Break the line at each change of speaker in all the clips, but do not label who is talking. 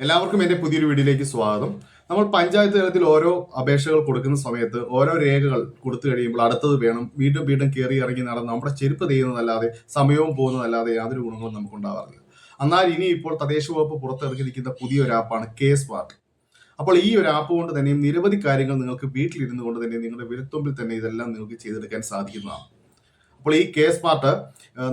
എല്ലാവർക്കും എന്റെ പുതിയൊരു വീഡിയോയിലേക്ക് സ്വാഗതം. നമ്മൾ പഞ്ചായത്ത് തലത്തിൽ ഓരോ അപേക്ഷകൾ കൊടുക്കുന്ന സമയത്ത് ഓരോ രേഖകൾ കൊടുത്തു കഴിയുമ്പോൾ അടുത്തത് വേണം വീണ്ടും വീണ്ടും കയറി ഇറങ്ങി നടന്ന് നമ്മുടെ ചെരുപ്പ് ചെയ്യുന്നതല്ലാതെ സമയവും പോകുന്നതല്ലാതെ യാതൊരു ഗുണങ്ങളും നമുക്ക് ഉണ്ടാവാറില്ല. എന്നാൽ ഇനി ഇപ്പോൾ തദ്ദേശ വകുപ്പ് പുറത്തിറക്കിയിരിക്കുന്ന പുതിയൊരു ആപ്പാണ് കെ സ്മാർട്ട് അപ്പോൾ ഈ ഒരു ആപ്പ് കൊണ്ട് തന്നെയും നിരവധി കാര്യങ്ങൾ നിങ്ങൾക്ക് വീട്ടിലിരുന്നു കൊണ്ട് തന്നെ നിങ്ങളുടെ വിരത്തുമ്പിൽ തന്നെ ഇതെല്ലാം നിങ്ങൾക്ക് ചെയ്തെടുക്കാൻ സാധിക്കുന്നതാണ്. അപ്പോൾ ഈ കേസ് സ്മാർട്ട്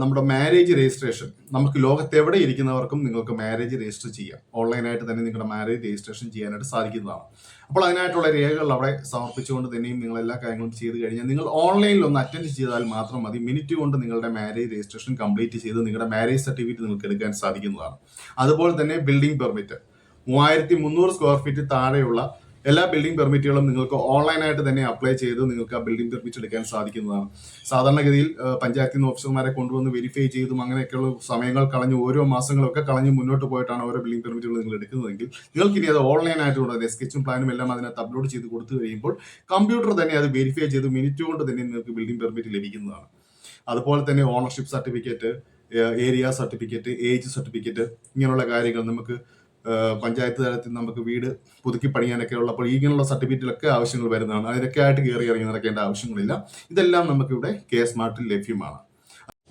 നമ്മുടെ മാരേജ് രജിസ്ട്രേഷൻ നമുക്ക് ലോകത്ത് എവിടെ ഇരിക്കുന്നവർക്കും നിങ്ങൾക്ക് മാരേജ് രജിസ്റ്റർ ചെയ്യാം. ഓൺലൈനായിട്ട് തന്നെ നിങ്ങളുടെ മാരേജ് രജിസ്ട്രേഷൻ ചെയ്യാനായിട്ട് സാധിക്കുന്നതാണ്. അപ്പോൾ അതിനായിട്ടുള്ള രേഖകൾ അവിടെ സമർപ്പിച്ചുകൊണ്ട് തന്നെയും നിങ്ങൾ എല്ലാ കാര്യങ്ങളും ചെയ്ത് കഴിഞ്ഞാൽ നിങ്ങൾ ഓൺലൈനിൽ ഒന്ന് അറ്റൻഡ് ചെയ്താൽ മാത്രം മതി. മിനിറ്റ് കൊണ്ട് നിങ്ങളുടെ മാരേജ് രജിസ്ട്രേഷൻ കംപ്ലീറ്റ് ചെയ്ത് നിങ്ങളുടെ മാരേജ് സർട്ടിഫിക്കറ്റ് നിങ്ങൾക്ക് എടുക്കാൻ സാധിക്കുന്നതാണ്. അതുപോലെ തന്നെ ബിൽഡിംഗ് പെർമിറ്റ് മൂവായിരത്തി മുന്നൂറ് സ്ക്വയർ ഫീറ്റ് താഴെയുള്ള എല്ലാ ബിൽഡിംഗ് പെർമിറ്റുകളും നിങ്ങൾക്ക് ഓൺലൈനായിട്ട് തന്നെ അപ്ലൈ ചെയ്ത് നിങ്ങൾക്ക് ആ ബിൽഡിംഗ് പെർമിറ്റ് എടുക്കാൻ സാധിക്കുന്നതാണ്. സാധാരണഗതിയിൽ പഞ്ചായത്തിൽ നിന്ന് ഓഫീസർമാരെ കൊണ്ടുവന്ന് വെരിഫൈ ചെയ്തും അങ്ങനെയൊക്കെയുള്ള സമയങ്ങൾ കളഞ്ഞ് ഓരോ മാസങ്ങളൊക്കെ കളഞ്ഞ് മുന്നോട്ട് പോയിട്ടാണ് ഓരോ ബിൽഡിംഗ് പെർമിറ്റുകൾ നിങ്ങൾ എടുക്കുന്നതെങ്കിൽ നിങ്ങൾക്ക് ഇനി അത് ഓൺലൈനായിട്ട് കൊണ്ട് തന്നെ സ്കെച്ചും പ്ലാനും എല്ലാം അതിനകത്ത് അപ്ലോഡ് ചെയ്ത് കൊടുത്തു കഴിയുമ്പോൾ കമ്പ്യൂട്ടർ തന്നെ അത് വെരിഫൈ ചെയ്ത് മിനിറ്റ് കൊണ്ട് തന്നെ നിങ്ങൾക്ക് ബിൽഡിംഗ് പെർമിറ്റ് ലഭിക്കുന്നതാണ്. അതുപോലെ തന്നെ ownership certificate area certificate age certificate ഇങ്ങനെയുള്ള കാര്യങ്ങൾ നമുക്ക് പഞ്ചായത്ത് തലത്തിൽ നമുക്ക് വീട് പുതുക്കി പണിയാനൊക്കെ ഉള്ളപ്പോൾ ഇങ്ങനെയുള്ള സർട്ടിഫിക്കറ്റിലൊക്കെ ആവശ്യങ്ങൾ വരുന്നതാണ്. അതിനൊക്കെ ആയിട്ട് കയറി ഇറങ്ങി നടക്കേണ്ട ആവശ്യങ്ങളില്ല. ഇതെല്ലാം നമുക്കിവിടെ കെ സ്മാർട്ടിൽ ലഭ്യമാണ്.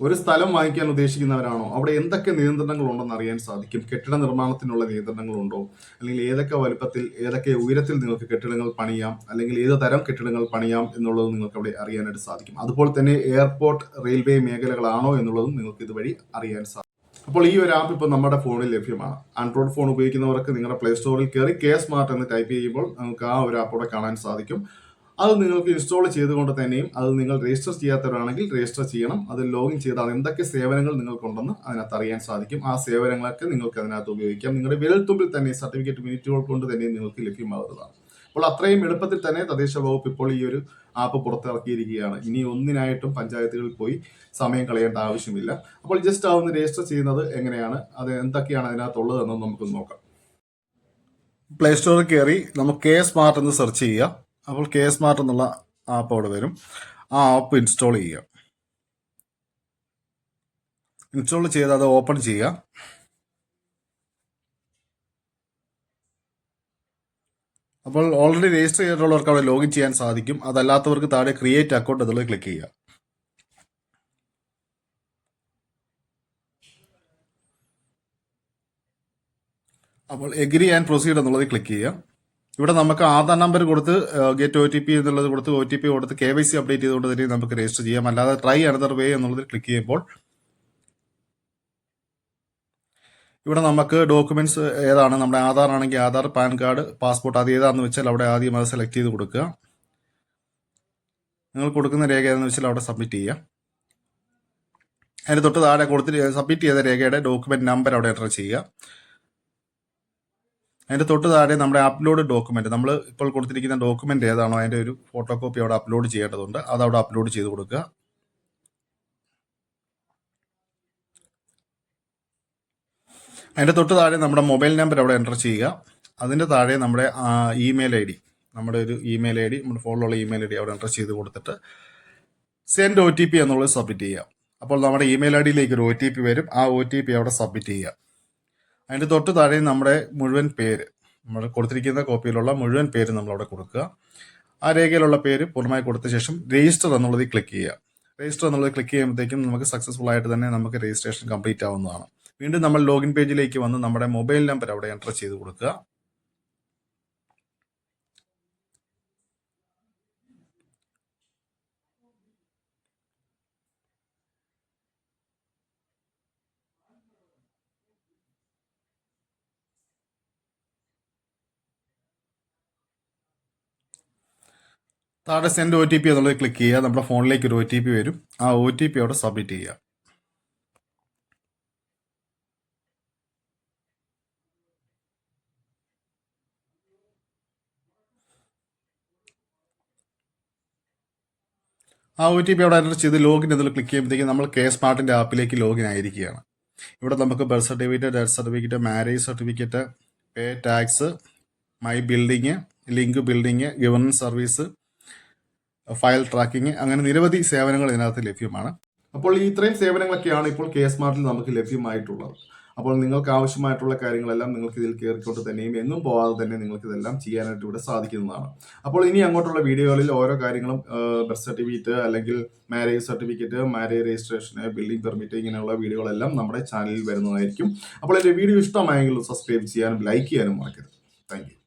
ഒരു സ്ഥലം വാങ്ങിക്കാൻ ഉദ്ദേശിക്കുന്നവരാണോ? അവിടെ എന്തൊക്കെ നിയന്ത്രണങ്ങൾ ഉണ്ടെന്ന് അറിയാൻ സാധിക്കും? കെട്ടിട നിർമ്മാണത്തിനുള്ള നിയന്ത്രണങ്ങളുണ്ടോ? അല്ലെങ്കിൽ ഏതൊക്കെ വലുപ്പത്തിൽ ഏതൊക്കെ ഉയരത്തിൽ നിങ്ങൾക്ക് കെട്ടിടങ്ങൾ പണിയാം? അല്ലെങ്കിൽ ഏത് തരം കെട്ടിടങ്ങൾ പണിയാം എന്നുള്ളത് നിങ്ങൾക്ക് അവിടെ അറിയാനായിട്ട് സാധിക്കും. അതുപോലെ തന്നെ എയർപോർട്ട് റെയിൽവേ മേഖലകളാണോ എന്നുള്ളതും നിങ്ങൾക്ക് ഇതുവഴി അറിയാൻ സാധിക്കും. അപ്പോൾ ഈ ഒരു ആപ്പ് ഇപ്പോൾ നമ്മുടെ ഫോണിൽ ലഭ്യമാണ്. ആൻഡ്രോയിഡ് ഫോൺ ഉപയോഗിക്കുന്നവർക്ക് നിങ്ങളുടെ പ്ലേ സ്റ്റോറിൽ കയറി കെ സ്മാർട്ട് എന്ന് ടൈപ്പ് ചെയ്യുമ്പോൾ നമുക്ക് ആ ഒരു ആപ്പ് അവിടെ കാണാൻ സാധിക്കും. അത് നിങ്ങൾക്ക് ഇൻസ്റ്റാൾ ചെയ്തുകൊണ്ട് തന്നെയും അത് നിങ്ങൾ രജിസ്റ്റർ ചെയ്യാത്തവരാണെങ്കിൽ രജിസ്റ്റർ ചെയ്യണം. അത് ലോഗിൻ ചെയ്താൽ എന്തൊക്കെ സേവനങ്ങൾ നിങ്ങൾക്കുണ്ടെന്ന് അതിനകത്ത് അറിയാൻ സാധിക്കും. ആ സേവനങ്ങളൊക്കെ നിങ്ങൾക്ക് അതിനകത്ത് ഉപയോഗിക്കാം. നിങ്ങളുടെ വിരൽത്തുമ്പിൽ തന്നെ സർട്ടിഫിക്കറ്റ് മിനിറ്റുകൾ കൊണ്ട് തന്നെ നിങ്ങൾക്ക് ലഭ്യമാകുന്നതാണ്. അപ്പോൾ അത്രയും എളുപ്പത്തിൽ തന്നെ തദ്ദേശ വകുപ്പ് ഇപ്പോൾ ഈ ഒരു ആപ്പ് പുറത്തിറക്കിയിരിക്കുകയാണ്. ഇനി ഒന്നിനായിട്ടും പഞ്ചായത്തുകളിൽ പോയി സമയം കളയേണ്ട ആവശ്യമില്ല. അപ്പോൾ ജസ്റ്റ് ആ ഒന്ന് രജിസ്റ്റർ ചെയ്യുന്നത് എങ്ങനെയാണ്? അത് എന്തൊക്കെയാണ് അതിനകത്തുള്ളതെന്ന് നമുക്ക് നോക്കാം. പ്ലേ സ്റ്റോറിൽ കയറി നമുക്ക് കെ സ്മാർട്ട് എന്ന് സെർച്ച് ചെയ്യുക. അപ്പോൾ കെ സ്മാർട്ട് എന്നുള്ള ആപ്പ് അവിടെ വരും. ആ ആപ്പ് ഇൻസ്റ്റാൾ ചെയ്യുക. ഇൻസ്റ്റാൾ ചെയ്ത് അത് ഓപ്പൺ ചെയ്യുക. അപ്പോൾ ഓൾറെഡി രജിസ്റ്റർ ചെയ്തിട്ടുള്ളവർക്ക് അവിടെ ലോഗിൻ ചെയ്യാൻ സാധിക്കും. അതല്ലാത്തവർക്ക് താഴെ ക്രിയേറ്റ് അക്കൗണ്ട് എന്നുള്ളത് ക്ലിക്ക് ചെയ്യുക. അപ്പോൾ എഗ്രി ആൻഡ് പ്രൊസീഡ് എന്നുള്ളത് ക്ലിക്ക് ചെയ്യുക. ഇവിടെ നമുക്ക് ആധാർ നമ്പർ കൊടുത്ത് ഗെറ്റ് ഒ ടി പി എന്നുള്ളത് കൊടുത്ത് ഒ ടി പി കൊടുത്ത് കെ വൈ സി അപ്ഡേറ്റ് ചെയ്തുകൊണ്ട് തന്നെ നമുക്ക് രജിസ്റ്റർ ചെയ്യാം. അല്ലാതെ ട്രൈ അനദർ വേ എന്നുള്ളത് ക്ലിക്ക് ചെയ്യുമ്പോൾ ഇവിടെ നമുക്ക് ഡോക്യുമെന്റ്സ് ഏതാണ്? നമ്മുടെ ആധാർ ആണെങ്കിൽ ആധാർ പാൻ കാർഡ് പാസ്പോർട്ട് അത് ഏതാണെന്ന് വെച്ചാൽ അവിടെ ആദ്യം അത് സെലക്ട് ചെയ്ത് കൊടുക്കുക. നിങ്ങൾ കൊടുക്കുന്ന രേഖ ഏതെന്ന് വെച്ചാൽ അവിടെ സബ്മിറ്റ് ചെയ്യുക. അതിന് തൊട്ട് താഴെ കൊടുത്തിട്ട് സബ്മിറ്റ് ചെയ്ത രേഖയുടെ ഡോക്യുമെന്റ് നമ്പർ അവിടെ എന്റർ ചെയ്യുക. അതിന്റെ തൊട്ട് താഴെ നമ്മുടെ അപ്ലോഡ് ഡോക്യുമെന്റ് നമ്മൾ ഇപ്പോൾ കൊടുത്തിരിക്കുന്ന ഡോക്യുമെന്റ് ഏതാണോ അതിന്റെ ഒരു ഫോട്ടോ കോപ്പി അവിടെ അപ്ലോഡ് ചെയ്യേണ്ടതുണ്ട്. അത് അവിടെ അപ്ലോഡ് ചെയ്ത് കൊടുക്കുക. അതിന്റെ തൊട്ട് താഴെ നമ്മുടെ മൊബൈൽ നമ്പർ അവിടെ എന്റർ ചെയ്യുക. അതിന്റെ താഴെ നമ്മുടെ ഇമെയിൽ ഐ ഡി. നമ്മുടെ ഒരു ഇമെയിൽ ഐ ഡി നമ്മുടെ ഫോണിലുള്ള ഇമെയിൽ ഐ ഡി അവിടെ എന്റർ ചെയ്ത് കൊടുത്തിട്ട് സെൻഡ് ഒ ടി പി എന്നുള്ളത് സബ്മിറ്റ് ചെയ്യുക. അപ്പോൾ നമ്മുടെ ഇമെയിൽ ഐ ഡിയിലേക്ക് ഒരു ഒ ടി പി വരും. ആ ഒ ടി പി അവിടെ സബ്മിറ്റ് ചെയ്യുക. അതിന്റെ തൊട്ട് താഴെ നമ്മുടെ മുഴുവൻ പേര് നമ്മൾ കൊടുത്തിരിക്കുന്ന കോപ്പിയിലുള്ള മുഴുവൻ പേര് നമ്മൾ അവിടെ കൊടുക്കുക. ആ രേഖയിലുള്ള പേര് പൂർണമായി കൊടുത്ത ശേഷം രജിസ്റ്റർ എന്നുള്ളത് ക്ലിക്ക് ചെയ്യുക. രജിസ്റ്റർ എന്നുള്ളത് ക്ലിക്ക് ചെയ്യുമ്പോഴത്തേക്കും നമുക്ക് സക്സസ്ഫുൾ ആയിട്ട് തന്നെ നമുക്ക് രജിസ്ട്രേഷൻ കംപ്ലീറ്റ് ആവുന്നതാണ്. വീണ്ടും നമ്മൾ ലോഗിൻ പേജിലേക്ക് വന്ന് നമ്മുടെ മൊബൈൽ നമ്പർ അവിടെ എന്റർ ചെയ്ത് കൊടുക്കുക. താഴെ സെൻഡ് ഒ ടി പി എന്നുള്ളത് ക്ലിക്ക് ചെയ്യുക. നമ്മുടെ ഫോണിലേക്ക് ഒരു ഒ ടി പി വരും. ആ ഒ ടി പി അവിടെ സബ്മിറ്റ് ചെയ്യുക. ആ ഒ ടി പി അവിടെ എന്റർ ചെയ്ത് ലോഗിൻ എന്നതിൽ ക്ലിക്ക് ചെയ്യുമ്പോഴത്തേക്കും നമ്മൾ കെ സ്മാർട്ടിന്റെ ആപ്പിലേക്ക് ലോഗിൻ ആയിരിക്കുകയാണ്. ഇവിടെ നമുക്ക് birth certificate death certificate marriage certificate pay tax my building link building governance service file tracking അങ്ങനെ നിരവധി സേവനങ്ങൾ ഇതിനകത്ത് ലഭ്യമാണ്. അപ്പോൾ ഈ ഇത്രയും സേവനങ്ങളൊക്കെയാണ് ഇപ്പോൾ കെ സ്മാർട്ടിൽ നമുക്ക് ലഭ്യമായിട്ടുള്ളത്. അപ്പോൾ നിങ്ങൾക്ക് ആവശ്യമായിട്ടുള്ള കാര്യങ്ങളെല്ലാം നിങ്ങൾക്ക് ഇതിൽ കയറിക്കൊണ്ട് തന്നെയും എന്നും പോവാതെ തന്നെ നിങ്ങൾക്ക് ഇതെല്ലാം ചെയ്യാനായിട്ട് ഇവിടെ സാധിക്കുന്നതാണ്. അപ്പോൾ ഇനി അങ്ങോട്ടുള്ള വീഡിയോകളിൽ ഓരോ കാര്യങ്ങളും ബർത്ത് സർട്ടിഫിക്കറ്റ് അല്ലെങ്കിൽ marriage certificate marriage registration building permit ഇങ്ങനെയുള്ള വീഡിയോകളെല്ലാം നമ്മുടെ ചാനലിൽ വരുന്നതായിരിക്കും. അപ്പോൾ എന്റെ വീഡിയോ ഇഷ്ടമായെങ്കിൽ സബ്സ്ക്രൈബ് ചെയ്യാനും ലൈക്ക് ചെയ്യാനും മറക്കരുത്. താങ്ക്